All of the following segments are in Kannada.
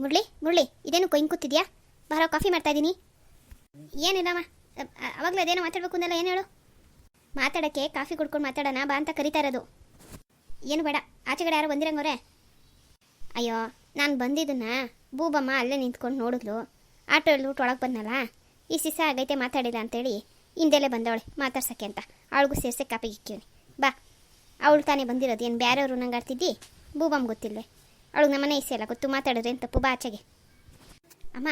ಮುರಳಿ ಮುರಳಿ, ಇದೇನು ಕೊಯ್ನ್ ಕೂತಿದ್ಯಾ ಬಾರೋ ಕಾಫಿ ಮಾಡ್ತಾ ಇದ್ದೀನಿ ಏನಿಲ್ಲಮ್ಮ ಅವಾಗಲೂ ಅದೇನೋ ಮಾತಾಡ್ಬೇಕು ಅಂದಲ್ಲ, ಏನು ಹೇಳು? ಮಾತಾಡೋಕ್ಕೆ ಕಾಫಿ ಕುಡ್ಕೊಂಡು ಮಾತಾಡೋಣ, ಬಾ ಅಂತ ಕರಿತಾ ಇರೋದು. ಏನು ಬೇಡ ಆಚೆಗಡೆ ಯಾರೋ ಬಂದಿರಂಗವ್ರೆ ಅಯ್ಯೋ, ನಾನು ಬಂದಿದ್ದನ್ನ ಬೂಬಮ್ಮ ಅಲ್ಲೇ ನಿಂತ್ಕೊಂಡು ನೋಡಿದ್ಲು. ಆಟೋ ಇಳ್ಬಿಟ್ಟು ಒಳಗೆ ಬಂದಲ್ಲ ಈ ಸಿಸ ಆಗೈತೆ, ಮಾತಾಡಿಲ್ಲ ಅಂತೇಳಿ ಹಿಂದೆಲೆ ಬಂದವಳೆ, ಮಾತಾಡ್ಸಕ್ಕೆ ಅಂತ. ಅವಳಿಗೂ ಸೇರ್ಸೆ ಕಾಪಿ ಇಕ್ಕಿವ್ನಿ. ಬಾ, ಅವಳು ತಾನೇ ಬಂದಿರೋದು, ಏನು ಬೇರೆಯವರು ನಂಗೆ ಆಡ್ತಿದ್ದಿ ಬೂಬಮ್ಮ ಗೊತ್ತಿಲ್ವೇ? ಅವಳಿಗೆ ನಮ್ಮನೆ ಇಸೆ ಅಲ್ಲ ಗೊತ್ತು ಮಾತಾಡಿದ್ರೆ ಏನು ತಪ್ಪು ಬಾ ಆಚೆಗೆ. ಅಮ್ಮ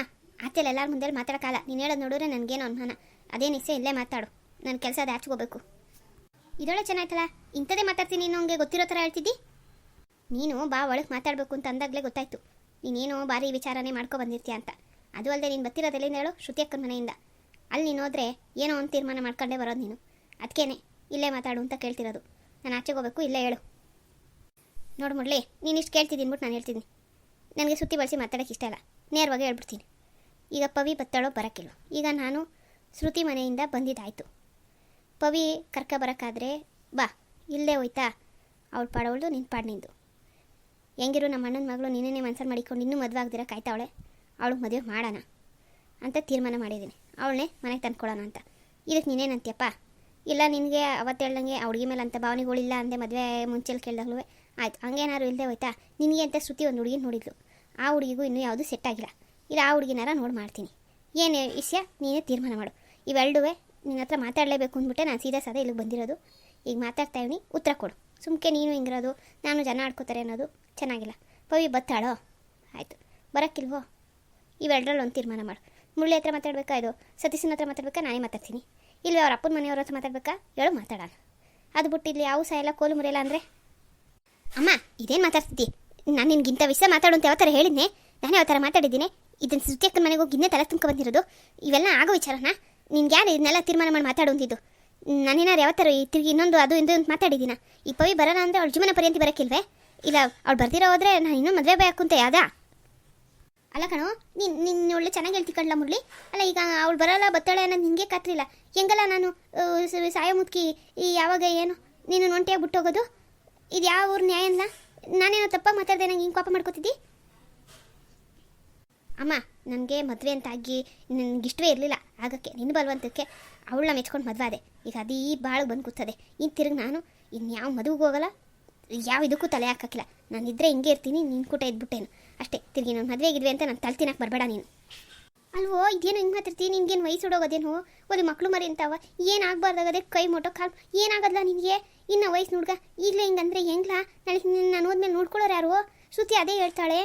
ಆಚೆಲ್ಲ ಎಲ್ಲರ ಮುಂದೆ ಮಾತಾಡೋಕ್ಕಲ್ಲ ನೀನು ಹೇಳೋದು ನೋಡಿದ್ರೆ ನನಗೇನು ಅನುಮಾನ. ಅದೇನು ಇಸೆ ಇಲ್ಲೇ ಮಾತಾಡು. ನನ್ನ ಕೆಲಸ ಅದು ಆಚೆಗೆ ಹೋಗ್ಬೇಕು ಇದೊಳ್ಳೆ ಚೆನ್ನಾಯ್ತಲ್ಲ? ಇಂಥದೇ ಮಾತಾಡ್ತೀನಿ ನೀನು ಹಂಗೆ ಗೊತ್ತಿರೋ ಥರ ಹೇಳ್ತಿದ್ದಿ? ನೀನು ಬಾ, ಒಳಗೆ ಮಾತಾಡಬೇಕು ಅಂತ ಅಂದಾಗಲೇ ಗೊತ್ತಾಯ್ತು. ನೀನೇನೋ ಭಾರಿ ವಿಚಾರನೇ ಮಾಡ್ಕೊ ಬಂದಿರ್ತೀಯ ಅಂತ. ಅದು ಅಲ್ಲದೆ ನೀನು ಬರ್ತಿರೋದೆಲ್ಲಿಂದ ಹೇಳು? ಶ್ರುತಿ ಅಕ್ಕನ ಮನೆಯಿಂದ. ಅಲ್ಲಿ ನೀನು ಹೋದ್ರೆ ಏನೋ ಒಂದು ತೀರ್ಮಾನ ಮಾಡ್ಕೊಂಡೇ ಬರೋದು ನೀನು. ಅದಕ್ಕೇನೆ ಇಲ್ಲೇ ಮಾತಾಡು ಅಂತ ಕೇಳ್ತಿರೋದು. ನಾನು ಆಚೆಗೆ ಹೋಗ್ಬೇಕು ಇಲ್ಲೇ ಹೇಳು. ನೋಡು ಮುಡ್ಲಿ ನೀನು ಇಷ್ಟು ಕೇಳ್ತಿದ್ದೀನಿ ಅಂದ್ಬಿಟ್ಟು ನಾನು ಹೇಳ್ತಿದ್ದೀನಿ ನನಗೆ ಸುತ್ತಿ ಬಳಸಿ ಮಾತಾಡೋಕ್ಕೆ ಇಷ್ಟ ಇಲ್ಲ. ನೇರವಾಗಿ ಹೇಳ್ಬಿಡ್ತೀನಿ. ಈಗ ಪವಿ ಬತ್ತಾಳೋ ಬರೋಕ್ಕಿಲ್ಲ ಈಗ ನಾನು ಶ್ರುತಿ ಮನೆಯಿಂದ ಬಂದಿದ್ದಾಯಿತು. ಪವಿ ಕರ್ಕ ಬರೋಕ್ಕಾದ್ರೆ ಬಾ ಇಲ್ಲದೆ ಹೋಯ್ತಾ? ಅವಳು ಪಾಡವಳ್ದು ನಿನ್ನ ಪಾಡ್ ನಿಂದು. ಹೆಂಗಿರು ನಮ್ಮ ಅಣ್ಣನ ಮಗಳು ನೀನೇ ಮನ್ಸಲ್ಲಿ ಮಾಡಿಕೊಂಡು ಇನ್ನೂ ಮದುವೆ ಆಗ್ದಿರ ಕಾಯ್ತಾವಳೆ? ಅವಳಿಗೆ ಮದುವೆ ಮಾಡೋಣ ಅಂತ ತೀರ್ಮಾನ ಮಾಡಿದ್ದೀನಿ. ಅವಳನ್ನೇ ಮನೆಗೆ ತಂದ್ಕೊಳ್ಳೋಣ ಅಂತ. ಇದಕ್ಕೆ ನೀನೇನಂತೀಯಪ್ಪ? ಇಲ್ಲ ನಿನಗೆ ಅವತ್ತು ಹೇಳ್ದಂಗೆ ಅವ್ಳಿಗೆ ಮೇಲೆ ಅಂತ ಭಾವನೆಗಳಿಲ್ಲ ಅಂದೆ ಮದುವೆ ಮುಂಚೆಲಿ ಕೇಳ್ದಾಗ್ಲೂ ಆಯ್ತು, ಹಂಗೇನಾದ್ರು ಇಲ್ಲದೆ ಹೋಯ್ತಾ? ನಿನಗೆ ಅಂತ ಸುತ್ತಿ ಒಂದು ಹುಡುಗಿ ನೋಡಿದ್ಲು. ಆ ಹುಡುಗಿಗೂ ಇನ್ನೂ ಯಾವುದೂ ಸೆಟ್ ಆಗಿಲ್ಲ. ಇಲ್ಲ ಆ ಹುಡುಗಿನಾರ ನೋಡಿ ಮಾಡ್ತೀನಿ. ಏನು ವಿಷಯ? ನೀನೇ ತೀರ್ಮಾನ ಮಾಡು. ಇವೆರಡುವೆ ನಿನ್ನ ಹತ್ರ ಮಾತಾಡಲೇಬೇಕು ಅಂದ್ಬಿಟ್ಟೆ ನಾನು ಸೀದಾ ಸಾದಾ ಇಲ್ಲಿಗೆ ಬಂದಿರೋದು. ಈಗ ಮಾತಾಡ್ತಾ ಇವ್ನಿ, ಉತ್ತರ ಕೊಡು. ಸುಮ್ಕೆ ನೀನು ಹಿಂಗಿರೋದು, ನಾನು ಜನ ಆಡ್ಕೋತಾರೆ ಅನ್ನೋದು ಚೆನ್ನಾಗಿಲ್ಲ. ಪವಿ, ಬತ್ತಾಳೋ? ಆಯಿತು. ಬರೋಕ್ಕಿಲ್ವೋ? ಇವೆರಡರಲ್ಲಿ ಒಂದು ತೀರ್ಮಾನ ಮಾಡು. ಮುಳ್ಳಿ ಹತ್ರ ಮಾತಾಡ್ಬೇಕಾ ಇದು? ಸತೀಶನ ಹತ್ರ ಮಾತಾಡ್ಬೇಕಾ? ನಾನೇ ಮಾತಾಡ್ತೀನಿ. ಇಲ್ಲಿ ಅವ್ರ ಅಪ್ಪನ ಮನೆಯವ್ರ ಹತ್ರ ಮಾತಾಡ್ಬೇಕಾ? ಹೇಳು, ಮಾತಾಡೋಣ. ಅದು ಬಿಟ್ಟು ಇಲ್ಲಿ ಯಾವ ಎಲ್ಲ ಕೋಲು ಮುರಿಯಲ್ಲ ಅಂದರೆ? ಅಮ್ಮ, ಇದೇನು ಮಾತಾಡ್ತಿದ್ದಿ? ನಾನು ನಿನ್ಗಿಂತ ವಿಷಯ ಮಾತಾಡುವಂತ ಯಾವ ಥರ ಹೇಳಿದ್ನೆ? ನಾನು ಯಾವ ಥರ ಮಾತಾಡಿದ್ದೀನಿ? ಇದನ್ನು ಸುತ್ತಿಯಕ್ಕನ ಮನೆಗೆ ಹೋಗಿ ಇನ್ನೇ ತಲೆ ತುಂಬ ಬಂದಿರೋದು. ಇವೆಲ್ಲ ಆಗೋ ವಿಚಾರನ? ನಿನ್ಗೆ ಯಾರು ಇದನ್ನೆಲ್ಲ ತೀರ್ಮಾನ ಮಾಡಿ ಮಾತಾಡೋಂದಿದ್ದು ನಾನೇನಾರು ಯಾವ ಥರ ಈ ತಿರುಗಿ ಇನ್ನೊಂದು ಅದು ಇಂದು ಅಂತ ಮಾತಾಡಿದ್ದೀನ? ಈ ಪವಿ ಬರೋಣ ಅಂದರೆ ಅವಳು ಜೀವನ ಪರ್ಯಂತ ಬರೋಕ್ಕಿಲ್ವೇ? ಇಲ್ಲ, ಅವ್ಳು ಬರ್ದಿರೋ ಹೋದ್ರೆ ನಾನು ಇನ್ನೂ ಮದುವೆ ಬೇಕು ಅಂತ ಯಾವ್ದಾ? ಅಲ್ಲ ಕಣೋ, ನೀನು ನಿನ್ನ ಒಳ್ಳೆ ಚೆನ್ನಾಗಿ ಹೇಳ್ತಿ ಕಣ್ಲ ಮುರಳಿ. ಅಲ್ಲ ಈಗ ಅವ್ಳು ಬರೋಲ್ಲ, ಬತ್ತಾಳೆ ಅನ್ನೋದು ನಿನಗೆ ಕತ್ತಿಲ್ಲ ಹೆಂಗಲ್ಲ ನಾನು ಸಾಯೋ ಮುದುಕಿ ಈ ಯಾವಾಗ ಏನು? ನೀನು ಒಂಟಿಯಾಗಿ ಬಿಟ್ಟೋಗೋದು ಇದು ಯಾವ ಊರು ನ್ಯಾಯ ಅಲ್ಲ ನಾನೇನೋ ತಪ್ಪ ಮಾತಾಡ್ದೆ, ನಂಗೆ ಹಿಂಗೆ ಕೋಪ ಮಾಡ್ಕೋತಿದ್ದಿ? ಅಮ್ಮ, ನನಗೆ ಮದುವೆ ಅಂತ ಆಗಿ ನನಗೆ ಇಷ್ಟವೇ ಇರಲಿಲ್ಲ. ಆಗಕ್ಕೆ ನಿನ್ನ ಬಲವಂತಕ್ಕೆ ಅವಳನ್ನ ಮೆಚ್ಕೊಂಡು ಮದುವೆ ಆದೆ. ಈಗ ಅದೀ ಈ ಬಾಳು ಬಂದು ಕೂತದೆ. ಇನ್ನು ತಿರುಗಿ ನಾನು ಇನ್ಯಾವ ಮದುವೆಗೆ ಹೋಗಲ್ಲ, ಯಾವ ಇದಕ್ಕೂ ತಲೆ ಹಾಕಕ್ಕಿಲ್ಲ ನಾನು ಇದ್ದರೆ ಹಿಂಗೆ ಇರ್ತೀನಿ ನಿನ್ನ ಕೂಟ ಇದ್ಬಿಟ್ಟೇನು. ಅಷ್ಟೇ, ತಿರುಗಿ ನಾನು ಮದುವೆಗಿದ್ವಿ ಅಂತ ನಾನು ತಲ್ತಿನಕ್ಕೆ ಬರಬೇಡ ನೀನು. ಅಲ್ವೋ, ಇದೇನು ಹಿಂಗೆ ಮಾತಾಡ್ತೀನಿ ನಿನ್ಗೇನು ವಯಸ್ಸು ಹುಡೋಗೋದೇನು ಒಂದು ಮಕ್ಕಳು ಮರಿ ಅಂತಾವ. ಏನು ಆಗಬಾರ್ದಾಗದೆ ಕೈ ಮೊಟೋ ಕಾಲು. ಏನಾಗಲ್ಲ ನಿನಗೆ? ಇನ್ನು ವಯಸ್ಸು ಹುಡ್ಗ. ಈಗಲೇ ಹಿಂಗಂದ್ರೆ ಹೆಂಗ್ಲಾ? ನಾಳೆ ನಾನು ಹೋದ್ಮೇಲೆ ನೋಡ್ಕೊಳ್ಳೋರು ಯಾರು? ಶ್ರುತಿ ಅದೇ ಹೇಳ್ತಾಳೆ.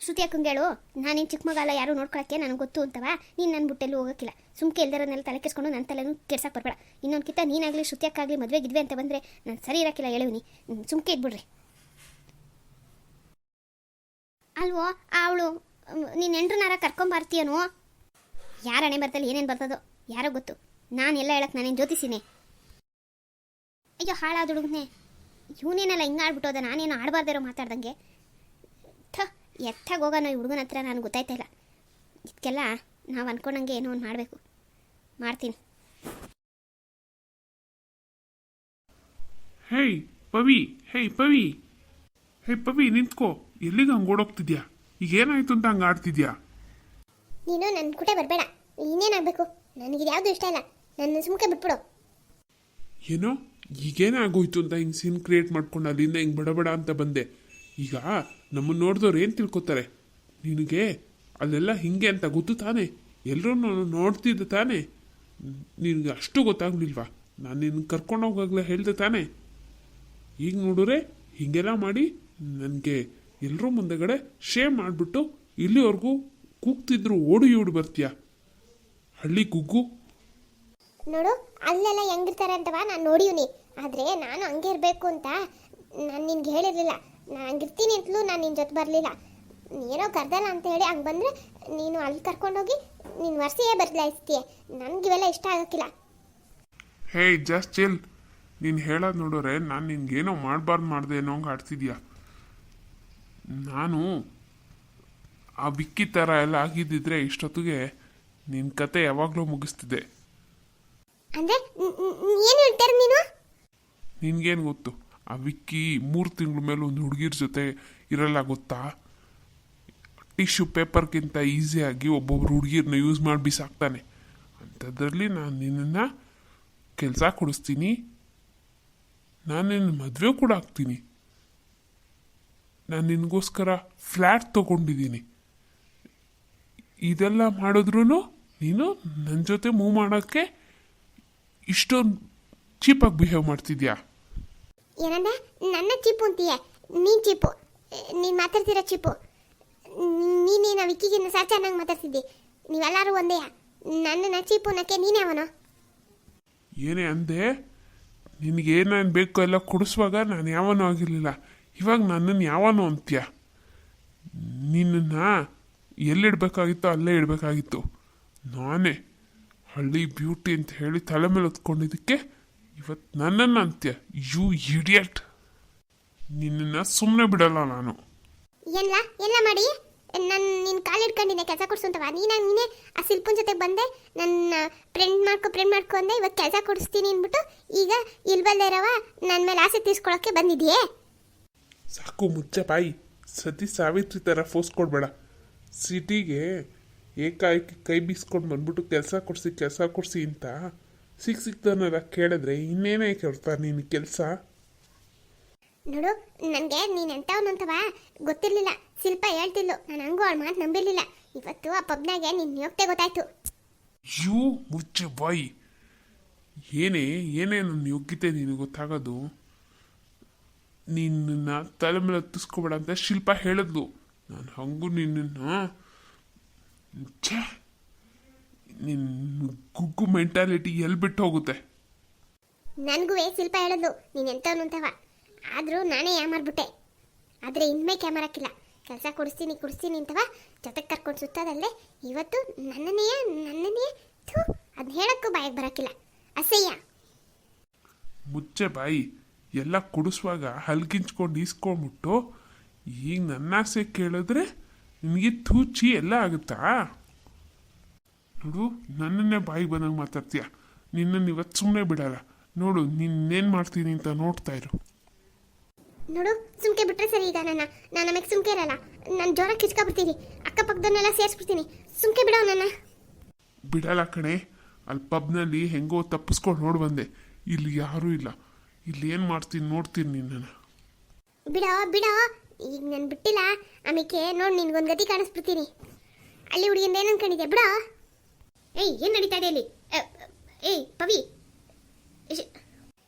ಶ್ರುತಿ ಅಕ್ಕಂಗೆ ಹೇಳು, ನಾನೇನು ಚಿಕ್ಕ ಮಗಲ್ಲ ಯಾರು ನೋಡ್ಕೊಳಕ್ಕೆ ನನಗೆ ಗೊತ್ತು ಅಂತವ. ನೀನು ನನ್ನ ಬುಟ್ಟೆಲ್ಲೂ ಹೋಗೋಕ್ಕಿಲ್ಲ. ಸುಮ್ಕೆ ಎಲ್ದರನ್ನೆಲ್ಲ ತಲೆ ಕೆಸ್ಕೊಂಡು ನನ್ನ ತಲೆನೂ ಕೆಡ್ಸಕ್ಕೆ ಬರಬೇಡ. ಇನ್ನೊಂದು ಕಿತ್ತ ನೀನಾಗಲಿ, ಶ್ರುತಿ ಅಕ್ಕಾಗಲಿ ಮದುವೆ ಗಿದ್ವೆ ಅಂತ ಬಂದರೆ ನಾನು ಸರಿ ಇರೋಕ್ಕಿಲ್ಲ ಹೇಳುವಿನಿ ಸುಮ್ಕೆ ಇದ್ಬಿಡ್ರಿ. ಅಲ್ವೋ ಅವಳು ನೀನು ಎಂಟ್ರನಾರ ಕರ್ಕೊಂಬರ್ತೀಯನೋ ಯಾರ ಹಣೆ ಬರ್ತಲ್ಲಿ ಏನೇನು ಬರ್ತದೋ, ಯಾರೋ ಗೊತ್ತು. ನಾನು ಎಲ್ಲ ಹೇಳಕ್ಕೆ ನಾನೇನು ಜ್ಯೋತಿಸಿನಿ? ಅಯ್ಯೋ, ಹಾಳಾದ ಹುಡುಗನೇ. ಇವನೇನೆಲ್ಲ ಹಿಂಗೆ ಆಡ್ಬಿಟ್ಟೋದ? ನಾನೇನು ಆಡಬಾರ್ದಿರೋ ಮಾತಾಡ್ದಂಗೆ? ಥ, ಎತ್ತಾಗ ಹೋಗೋಣ ಈ ಹುಡುಗನ ಹತ್ರ ನಾನು ಗೊತ್ತಾಯ್ತಾ ಇಲ್ಲ. ಇದಕ್ಕೆಲ್ಲ ನಾವು ಅನ್ಕೊಂಡಂಗೆ ಏನೋ ಒಂದು ಮಾಡಬೇಕು. ಮಾಡ್ತೀನಿ. ಹೇಯ್, ಪವಿ. ಹೇಯ್, ಪವಿ. ಹೇ ಪವಿ, ನಿಂತ್ಕೋ. ಎಲ್ಲಿಗೆ ಹಂಗೆ ಓಡೋಗ್ತಿದ್ಯಾ? ಈಗ ಏನಾಯ್ತು ಅಂತ ಹಂಗೆ ಆಡ್ತಿದ್ಯಾ? ನೀನು ನನ್ನ ಕೂಟ ಬರಬೇಡ. ಇನ್ನೇನಾಗಬೇಕು? ನನಗೆ ಯಾವುದು ಇಷ್ಟ ಇಲ್ಲ. ನನ್ನ ಸುಮ್ಕೆ ಬಿಟ್ಬಿಡು. ಏನೋ? ಈಗೇನೇ ಆಗೋಯ್ತು ಅಂತ ಹಿಂಗೆ ಸೀನ್ ಕ್ರಿಯೇಟ್ ಮಾಡ್ಕೊಂಡು ಅಲ್ಲಿಂದ ಹಿಂಗೆ ಬಡಬಡ ಅಂತ ಬಂದೆ. ಈಗ ನಮ್ಮನ್ನು ನೋಡಿದವ್ರು ಏನು ತಿಳ್ಕೊತಾರೆ? ನಿನಗೆ ಅಲ್ಲೆಲ್ಲ ಹಿಂಗೆ ಅಂತ ಗೊತ್ತು ತಾನೇ? ಎಲ್ಲರೂ ನೋಡ್ತಿದ್ದೆ ತಾನೇ? ನಿನಗೆ ಅಷ್ಟು ಗೊತ್ತಾಗ್ಲಿಲ್ವಾ? ನಾನು ನಿನ್ನ ಕರ್ಕೊಂಡು ಹೋಗಾಗಲೇ ಹೇಳ್ದೆ ತಾನೇ? ಈಗ ನೋಡಿದ್ರೆ ಹೀಗೆಲ್ಲ ಮಾಡಿ ನನಗೆ ಎಲ್ಲರೂ ಮುಂದೆಗಡೆ ಶೇಮ್ ಮಾಡಿಬಿಟ್ಟು ಇಲ್ಲಿವರೆಗೂ ಕೂಗ್ತಿದ್ರು ಓಡಿ ಓಡಿ ಬರ್ತೀಯ? ಹಳ್ಳಿ ಕುಗ್ಗು. ನೋಡು ಅಲ್ಲೆಲ್ಲ ಹೆಂಗಿರ್ತಾರೆ ಅಂತವ ನಾನು ನೋಡಿವ್ನಿ. ಆದರೆ ನಾನು ಹಂಗೆ ಇರಬೇಕು ಅಂತ ನಾನು ನಿನ್ಗೆ ಹೇಳಿರಲಿಲ್ಲ. ನಾನು ಹಂಗಿರ್ತೀನಿ ಅಂತಲೂ ನಾನು ನಿನ್ನ ಜೊತೆ ಬರಲಿಲ್ಲ. ಏನೋ ಕರ್ದಲ್ಲ ಅಂತ ಹೇಳಿ ಹಂಗೆ ಬಂದರೆ ನೀನು ಅಲ್ಲಿ ಕರ್ಕೊಂಡೋಗಿ ನೀನು ವರ್ಷಿಯೇ ಬದಲಾಯಿಸ್ತೀಯ. ನನಗಿವೆಲ್ಲ ಇಷ್ಟ ಆಗೋಕ್ಕಿಲ್ಲ. ಹೇ ಜಸ್ಟ್ ಚಿಲ್ ನೀನು ಹೇಳೋದು ನೋಡೋರೆ ನಾನು ನಿನ್ಗೇನೋ ಮಾಡಬಾರ್ದು ಮಾಡಿದೆ ಅನ್ನೋ ಹಂಗೆ ಆಡ್ತಿದ್ಯಾ? ನಾನು ಆ ಬಿಕ್ಕಿ ಥರ ಎಲ್ಲ ಆಗಿದ್ದಿದ್ರೆ ಇಷ್ಟೊತ್ತಿಗೆ ನಿನ್ನ ಕತೆ ಯಾವಾಗಲೂ ಮುಗಿಸ್ತಿದ್ದೆ. ಅಂದ್ರೆ ಏನು ಹೇಳ್ತಾರೆ ನೀನು? ನಿನ್ಗೇನು ಗೊತ್ತು? ಆ ವಿಕ್ಕಿ ಮೂರು ತಿಂಗಳ ಮೇಲೆ ಒಂದು ಹುಡುಗಿರ ಜೊತೆ ಇರಲ್ಲ ಗೊತ್ತಾ? ಟಿಶ್ಯೂ ಪೇಪರ್ಗಿಂತ ಈಸಿಯಾಗಿ ಒಬ್ಬೊಬ್ರು ಹುಡುಗಿರನ್ನ ಯೂಸ್ ಮಾಡಿ ಬಿಸಾಕ್ತಾನೆ. ಅಂಥದ್ರಲ್ಲಿ ನಾನು ನಿನ್ನನ್ನು ಕೆಲಸ ಕೊಡಿಸ್ತೀನಿ. ನಾನು ನಿನ್ನ ಮದುವೆ ಕೂಡ ಆಗ್ತೀನಿ. ನಾನು ನಿನಗೋಸ್ಕರ ಫ್ಲ್ಯಾಟ್ ತೊಗೊಂಡಿದ್ದೀನಿ ಇದೆಲ್ಲ ಮಾಡಿದ್ರೂ ನೀನು ನನ್ನ ಜೊತೆ ಮೂವ್ ಮಾಡೋಕ್ಕೆ ಇಷ್ಟೊಂದು ಚೀಪಾಗಿ ಬಿಹೇವ್ ಮಾಡ್ತಿದ್ಯಾ? ಏನಂದ? ನನ್ನ ಚೀಪು ಅಂತೀಯ. ನೀನು ಚೀಪು ನೀನು ಮಾತಾಡ್ತಿರೋ ಚೀಪು ನೀನೇನ ವಿಕ್ಕಿಗಿನ್ನ ಸಹ ಚೆನ್ನಾಗಿ ಮಾತಾಡ್ತಿದ್ದಿ. ನೀವೆಲ್ಲರೂ ಒಂದೇ. ನನ್ನ ಚೀಪು ನಕ್ಕೆ ನೀನೇ ಅವನು. ಏನೇ ಅಂದೆ? ನಿನಗೇನೇನು ಬೇಕೋ ಎಲ್ಲ ಕೊಡಿಸುವಾಗ ನಾನು ಯಾವನೂ ಆಗಿರಲಿಲ್ಲ. ಇವಾಗ ನನ್ನನ್ನು ಯಾವನೋ ಅಂತ್ಯ. ನಿನ್ನನ್ನು ಎಲ್ಲಿಡಬೇಕಾಗಿತ್ತು ಅಲ್ಲೇ ಇಡಬೇಕಾಗಿತ್ತು. ನಾನೇ ಹಳ್ಳಿ ಬ್ಯೂಟಿ ಅಂತ ಹೇಳಿ ತಲೆ ಮೇಲೆ ಹೊತ್ಕೊಂಡಿದ್ದಕ್ಕೆ ಇವತ್ತು ನನ್ನನ್ನು ಅಂತ್ಯ. You idiot. ನಿನ್ನನ್ನು ಸುಮ್ಮನೆ ಬಿಡಲ್ಲ ನಾನು. ಎಲ್ಲ ಎಲ್ಲ ಮಾಡಿ? ನನ್ನ ನಿನ್ನ ಕಾಲು ಹಿಡ್ಕೊಂಡಿದ್ದೆ, ಕೆಲಸ ಕೊಡ್ಸಂತವ ನೀನು ನೀನೇ ಆ ಶಿಲ್ಪನ ಜೊತೆಗೆ ಬಂದೆ, ನನ್ನ ಫ್ರೆಂಡ್ ಮಾಡ್ಕೊ ಫ್ರೆಂಡ್ ಮಾಡ್ಕೊ ಅಂದೆ ಇವತ್ತು ಕೆಲಸ ಕೊಡಿಸ್ತೀನಿ ಅಂದ್ಬಿಟ್ಟು ಈಗ ಇಲ್ಬಲ್ದೇ ಇರವ ನನ್ನ ಮೇಲೆ ಆಸೆ ತೀರ್ಸ್ಕೊಳಕ್ಕೆ ಬಂದಿದ್ಯೇ? ಸಾಕು ಮುಚ್ಚ ಬಾಯಿ. ಸತಿ ಸಾವಿತ್ರಿ ಥರ ಫೋರ್ಸ್ ಕೊಡಬೇಡ. ಸಿಟಿಗೆ ಏಕಾಏಕಿ ಕೈ ಬೀಸ್ಕೊಂಡು ಬಂದ್ಬಿಟ್ಟು ಕೆಲಸ ಕೊಡಿಸಿ ಕೆಲಸ ಕೊಡಿಸಿ ಅಂತ ಸಿಕ್ ಸಿಕ್ತಾನಲ್ಲ ಕೇಳಿದ್ರೆ ಇನ್ನೇನೇ ಕೇಳ್ತಾರೆ ನೀನು ಕೆಲಸ? ನೋಡು ನನಗೆ ನೀನು ಎಂಥವನು ಗೊತ್ತಿರಲಿಲ್ಲ. ಶಿಲ್ಪ ಹೇಳ್ತಿಲ್ಲ ನಾನು ಹಂಗೂ ಅವಳ ಮಾತು ನಂಬಿರಲಿಲ್ಲ. ಇವತ್ತು ಆ ಪಬ್ನಾಗೆ ನಿನ್ನ ಯೋಗ್ಯತೆ ಗೊತ್ತಾಯ್ತು. ಯೂ ಮುಚ್ಚೆ ಬಾಯಿ. ಏನೇ ಏನೇ ನನ್ನ ಯೋಗ್ಯತೆ ನಿನಗೆ ಗೊತ್ತಾಗೋದು? ನಿನ್ನ ತಲೆ ಮೇಲೆ ಹತ್ತಿಸ್ಕೊಬೇಡ ಅಂತ ಶಿಲ್ಪ ಹೇಳಿದ್ಲು. ನಾನು ಹಂಗೂ ನಿನ್ನನ್ನು ಛೇ ನಿನ್ನ ಗುಗ್ಗು ಮೆಂಟಾಲಿಟಿ ಎಲ್ಲಿ ಬಿಟ್ಟು ಹೋಗುತ್ತೆ? ನನಗೂ ಶಿಲ್ಪ ಹೇಳಿದ್ಲು ನೀನು ಎಂಥವನು ಅಂತವ ಆದರೂ ನಾನೇ ಯಾಮಾರ್ಬಿಟ್ಟೆ ಆದರೆ ಇನ್ಮೇ ಕ್ಯಾಮರಾಕಿಲ್ಲ ಕೆಲಸ ಕೊಡಿಸ್ತೀನಿ ಕೊಡಿಸ್ತೀನಿ ಅಂತವ ಜೊತೆಗೆ ಕರ್ಕೊಂಡು ಸುತ್ತದಲ್ಲದೆ ಇವತ್ತು ನನ್ನನೆಯ ನನ್ನನೆಯ ಥೂ ಅದನ್ನ ಹೇಳಕ್ಕೂ ಬಾಯಿಗೆ ಬರೋಕ್ಕಿಲ್ಲ. ಅಸಹ್ಯ. ಮುಚ್ಚೆ ಬಾಯಿ. ಎಲ್ಲ ಕುಡಿಸುವಾಗ ಹಲ್ಗಿಂಚ್ಕೊಂಡು ಈಸ್ಕೊಂಬಿಟ್ಟು ಈಗ ನನ್ನ ಆಸೆ ಕೇಳಿದ್ರೆ ನಿನಗೆ ತೂಚಿ ಎಲ್ಲ ಆಗುತ್ತಾ? ನೋಡು ನನ್ನನ್ನೇ ಬಾಯಿ ಬಂದಂಗೆ ಮಾತಾಡ್ತೀಯ? ನಿನ್ನನ್ನು ಇವತ್ತು ಸುಮ್ಮನೆ ಬಿಡಲ್ಲ. ನೋಡು ನಿನ್ನೇನು ಮಾಡ್ತೀನಿ ಅಂತ ನೋಡ್ತಾ ಇರು. ನೋಡು ಸುಮ್ಕೆ ಬಿಟ್ರೆ ಸರಿ ಈಗ ನನ್ನ ನಾನು ನಮಗೆ ಸುಮ್ಕೆ ಇರಲ್ಲ. ನಾನು ಜೋರ ಕಿಚ್ಕೊಬಿಡ್ತೀನಿ. ಅಕ್ಕಪಕ್ಕದನ್ನೆಲ್ಲ ಸೇರಿಸ್ಬಿಡ್ತೀನಿ. ಸುಮ್ಕೆ ಬಿಡೋ ನನ್ನ. ಬಿಡಲ್ಲ ಕಣೆ. ಅಲ್ಲಿ ಪಬ್ನಲ್ಲಿ ಹೆಂಗೋ ತಪ್ಪಿಸ್ಕೊಂಡು ನೋಡಿ ಬಂದೆ. ಇಲ್ಲಿ ಯಾರೂ ಇಲ್ಲ. ಇಲ್ಲಿ ಏನು ಮಾಡ್ತೀನಿ ನೋಡ್ತೀನಿ ನಿನ್ನ ಬಿಡೋ ಬಿಡೋ. ಈಗ ನಾನು ಬಿಟ್ಟಿಲ್ಲ. ಆಮೇಲೆ ನೋಡಿ ನಿನ್ಗೊಂದು ಗತಿ ಕಾಣಿಸ್ಬಿಡ್ತೀನಿ. ಅಲ್ಲಿ ಹುಡುಗಿಂದ ಏನು ಅನ್ಕೊಂಡಿದ್ದೆ ಬಿಡೋ. ಏಯ್ ಏನು ನಡೀತಾ ಇದೆ ಇಲ್ಲಿ? ಅ, ಅ, ಏಯ್ ಪವಿ.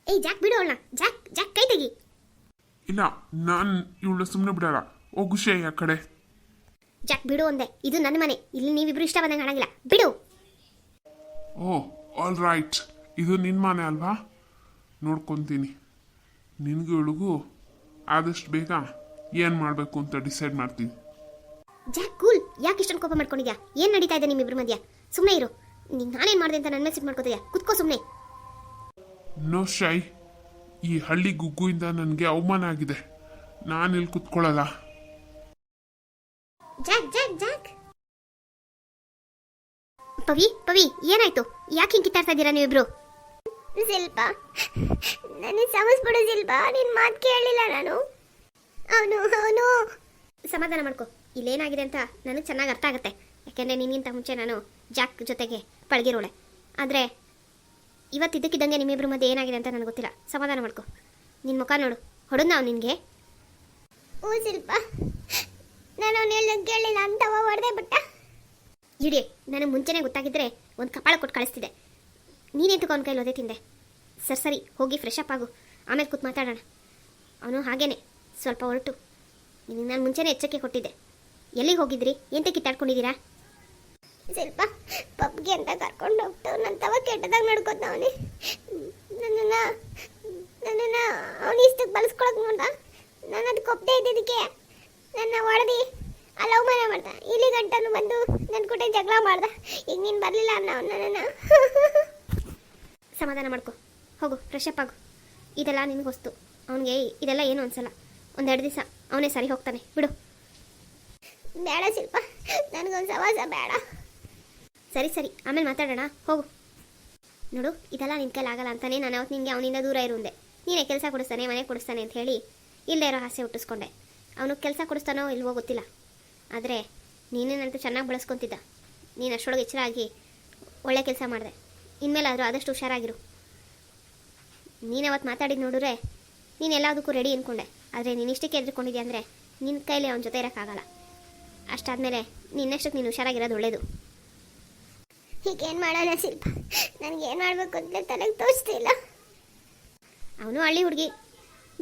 ಏಯ್ ಜಾಕ್ ಬಿಡು ಅವಳನ್ನ. ಜಾಕ್ ಜಾಕ್ ಕೈ ತೆಗಿ. ಇಲ್ಲ ನಾನು ಇವಳು ಸುಮ್ಮನೆ ಬಿಡಲ್ಲ. ಹೋಗುಷೆ ಆ ಕಡೆ. ಜಾಕ್ ಬಿಡು ಅಂದೆ. ಇದು ನನ್ನ ಮನೆ. ಇಲ್ಲಿ ನೀವಿಬ್ರು ಇಷ್ಟ ಬಂದಂಗೆ ಕಾಣಂಗಿಲ್ಲ. ಬಿಡು. ಓ ಆಲ್ ರೈಟ್ ಇದು ನಿನ್ನ ಮನೆ ಅಲ್ವಾ? ನೋಡ್ಕೊತೀನಿ. ನಿನಗೂ ಇವಳಿಗೂ ಆದಷ್ಟು ಬೇಗ ಏನು ಮಾಡಬೇಕು ಅಂತ ಡಿಸೈಡ್ ಮಾಡ್ತೀನಿ. ಜಾಕ್ ಕೂಲ್. ಯಾಕೆ ಇಷ್ಟೊಂದು ಕೋಪ ಮಾಡ್ಕೊಂಡಿದ್ಯಾ? ಏನು ನಡೀತಾ ಇದೆ ನಿಮ್ಮಿಬ್ರ ಮಧ್ಯ? ಸುಮ್ಮನೆ ಇರು. ನೀನು ನಾನೇನು ಮಾಡಿದೆ ಅಂತ ನನ್ನ ಮೆಸೇಜ್ ಮಾಡ್ಕೋತಿದ್ಯಾ? ಕುತ್ಕೋ ಸುಮ್ಮನೆ ನೋ ಶೈ ಈ ಹಳ್ಳಿ ಗುಗ್ಗುಯಿಂದ ನನಗೆ ಅವಮಾನ ಆಗಿದೆ. ನಾನು ಇಲ್ಲಿ ಕುತ್ಕೊಳ್ಳಲ್ಲ Jack Jack Jack. Pavi Pavi ಏನಾಯ್ತು? ಯಾಕೆ ಹಿಂಗೆ ಕಿತ್ತಾಡ್ತಾ ಇದ್ದೀರಾ ನೀವಿಬ್ರು? ಶಿಲ್ಪ ನನಗೆ ಸಮಸ್ಬಿಡು ಶಿಲ್ಪ ನಿನ್ನ ಮಾತು ಕೇಳಲಿಲ್ಲ ನಾನು. ಅವನು ಅವನು. ಸಮಾಧಾನ ಮಾಡ್ಕೊ ಇಲ್ಲೇನಾಗಿದೆ ಅಂತ ನನಗೆ ಚೆನ್ನಾಗಿ ಅರ್ಥ ಆಗುತ್ತೆ. ಯಾಕೆಂದರೆ ನಿನ್ನಿಂತ ಮುಂಚೆ ನಾನು ಜಾಕ್ ಜೊತೆಗೆ ಪಳಗಿರೋಳೆ. ಆದರೆ ಇವತ್ತು ಇದ್ದಕ್ಕಿದ್ದಂಗೆ ನಿಮ್ಮಿಬ್ರ ಮಧ್ಯೆ ಏನಾಗಿದೆ ಅಂತ ನನಗೆ ಗೊತ್ತಿಲ್ಲ. ಸಮಾಧಾನ ಮಾಡ್ಕೊ. ನಿನ್ನ ಮುಖ ನೋಡು. ಹೊಡೋದು ನಾವು ನಿನಗೆ. ಓ ಶಿಲ್ಪ ನಾನು ಅವನು ಹೇಳ್ದಂಗೆ ಕೇಳಲಿಲ್ಲ ಅಂತ ಹೊಡೆದೇ ಬಿಟ್ಟ. ಇಡೀ ನನಗೆ ಮುಂಚೆನೇ ಗೊತ್ತಾಗಿದ್ದರೆ ಒಂದು ಕಪಾಳ ಕೊಟ್ಟು ಕಳಿಸ್ತಿದ್ದೆ ನೀನೆಂತಕ್ಕೆ ಅವನ ಕೈಲಿ ತಿಂದೆ? ಸರ್, ಸರಿ, ಹೋಗಿ ಫ್ರೆಶ್ ಅಪ್ ಆಗು. ಆಮೇಲೆ ಕೂತ್ ಮಾತಾಡೋಣ. ಅವನು ಹಾಗೇನೆ, ಸ್ವಲ್ಪ ಹೊರಟು. ನಿನಗೆ ನಾನು ಮುಂಚೆನೇ ಎಚ್ಚರಿಕೆ ಕೊಟ್ಟಿದ್ದೆ. ಎಲ್ಲಿಗೆ ಹೋಗಿದ್ರಿ? ಎಂತ ಕಿತ್ತಾಡ್ಕೊಂಡಿದ್ದೀರಾ ಸ್ವಲ್ಪ ಪಬ್ಗೆ ಅಂತ ಕರ್ಕೊಂಡು ಹೋಗ್ತಾವ. ನನ್ನ ತವ ಕೆಟ್ಟದಾಗ ನಡ್ಕೋತ ಅವನೇ. ನನ್ನನ್ನು ನನ್ನನ್ನು ಅವನ ಇಷ್ಟಕ್ಕೆ ಬಳಸ್ಕೊಳಕ್ ನೋಡ್ದ? ನಾನು ಅದಕ್ಕೆ ಒಪ್ಪದೆ ಇದ್ದಿದ್ದಕ್ಕೆ ನನ್ನ ಹೊಡೆದಿ ಅಲ್ಲಿ ಅವಮಾನ ಮಾಡ್ದ. ಇಲ್ಲಿ ಗಂಟನು ಬಂದು ನನ್ನ ಕೂಡ ಜಗಳ ಮಾಡ್ದ. ಈಗ ನೀನು ಬರಲಿಲ್ಲ ಅನ್ನ ನನ್ನನ್ನು. ಸಮಾಧಾನ ಮಾಡ್ಕೊ. ಹೋಗು ಫ್ರೆಶ್ ಅಪ್ ಆಗು. ಇದೆಲ್ಲ ನಿನಗೊಸ್ತು ಅವನಿಗೆ ಇದೆಲ್ಲ ಏನು ಅನ್ಸಲ್ಲ. ಒಂದೆರಡು ದಿವಸ ಅವನೇ ಸರಿ ಹೋಗ್ತಾನೆ. ಬಿಡು. ಬೇಡ ಶಿಲ್ಪ. ನನಗೊಂದು ಸವಾಸ ಬೇಡ. ಸರಿ ಸರಿ. ಆಮೇಲೆ ಮಾತಾಡೋಣ. ಹೋಗು. ನೋಡು, ಇದೆಲ್ಲ ನಿನ್ನ ಕೈಲಿ ಆಗಲ್ಲ ಅಂತಾನೆ ನಾನು ಅವತ್ತು ನಿನಗೆ ಅವನಿಂದ ದೂರ ಇರುಂದೆ ನೀನೇ ಕೆಲಸ ಕೊಡಿಸ್ತಾನೆ, ಮನೆ ಕೊಡಿಸ್ತಾನೆ ಅಂತ ಹೇಳಿ ಇಲ್ಲೇ ಇರೋ ಆಸೆ ಹುಟ್ಟಿಸ್ಕೊಂಡೆ. ಅವನು ಕೆಲಸ ಕೊಡಿಸ್ತಾನೋ ಇಲ್ವೋ ಗೊತ್ತಿಲ್ಲ. ಆದರೆ ನೀನೇನಂತೂ ಚೆನ್ನಾಗಿ ಬಳಸ್ಕೊತಿದ್ದ. ನೀನು ಅಷ್ಟೊಳಗೆ ಎಚ್ಚರ ಆಗಿ ಒಳ್ಳೆ ಕೆಲಸ ಮಾಡಿದೆ. ಇನ್ಮೇಲಾದರೂ ಆದಷ್ಟು ಹುಷಾರಾಗಿರು. ನೀನು ಅವತ್ತು ಮಾತಾಡಿದ್ದು ನೋಡಿದ್ರೆ ನೀನು ಎಲ್ಲದಕ್ಕೂ ರೆಡಿ ಅಂದ್ಕೊಂಡೆ ಆದರೆ ನೀನು ಇಷ್ಟಕ್ಕೆ ಎದ್ರುಕೊಂಡಿದ್ಯಾ ಅಂದರೆ ನಿನ್ನ ಕೈಲಿ ಅವನ ಜೊತೆ ಇರೋಕ್ಕಾಗಲ್ಲ ಅಷ್ಟಾದಮೇಲೆ ನಿನ್ನಷ್ಟಕ್ಕೆ ನೀನು ಹುಷಾರಾಗಿರೋದು ಒಳ್ಳೇದು. ಈಗೇನು ಮಾಡೋಣ ಶಿಲ್ಪ? ನನಗೆ ಏನು ಮಾಡಬೇಕು ಅಂತ ತಲೆಗೆ ತೋರಿಸ್ತಿಲ್ಲ ಅವನು ಹಳ್ಳಿ ಹುಡುಗಿ.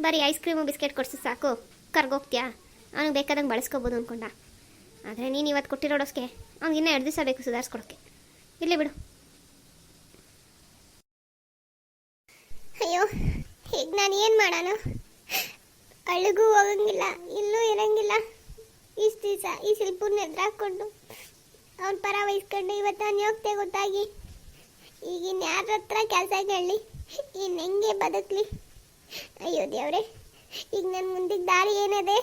ಬರೀ ಐಸ್ ಕ್ರೀಮು ಬಿಸ್ಕೆಟ್ ಕೊಡಿಸಿ ಸಾಕು. ಕರ್ಗೋಗ್ತೀಯಾ? ಅವನಿಗೆ ಬೇಕಾದಂಗೆ ಬಳಸ್ಕೋಬೋದು ಅಂದ್ಕೊಂಡ ಆದರೆ ನೀನು ಇವತ್ತು ಕೊಟ್ಟಿರೋ ಡೋಸ್ಗೆ ಅವ್ನಿಗೆ ಇನ್ನೂ ಎರಡು ದಿವಸ ಬೇಕು ಸುಧಾರಿಸ್ಕೊಡೋಕ್ಕೆ ಇರಲಿ ಬಿಡು. ಅಯ್ಯೋ, ಈಗ ನಾನು ಏನು ಮಾಡೋಣ ಅಳಗೂ ಹೋಗಂಗಿಲ್ಲ, ಇಲ್ಲೂ ಇರಂಗಿಲ್ಲ. ಇಷ್ಟು ದಿವಸ ಈ ಶಿಲ್ಪನ ಎದುರಾಕೊಂಡು ಅವ್ನ ಪರ ವಹಿಸ್ಕೊಂಡು ಇವತ್ತು ನಾನು ಹೋಗ್ತೆ ಗೊತ್ತಾಗಿ. ಈಗಿನ ಯಾರ ಹತ್ರ ಕೆಲಸ ಕೇಳಲಿ ಇನ್ನು ಹೆಂಗೆ ಬದುಕಲಿ? ಅಯ್ಯೋ ದೇವ್ರೆ, ಈಗ ನನ್ನ ಮುಂದಿಗೆ ದಾರಿ ಏನಿದೆ?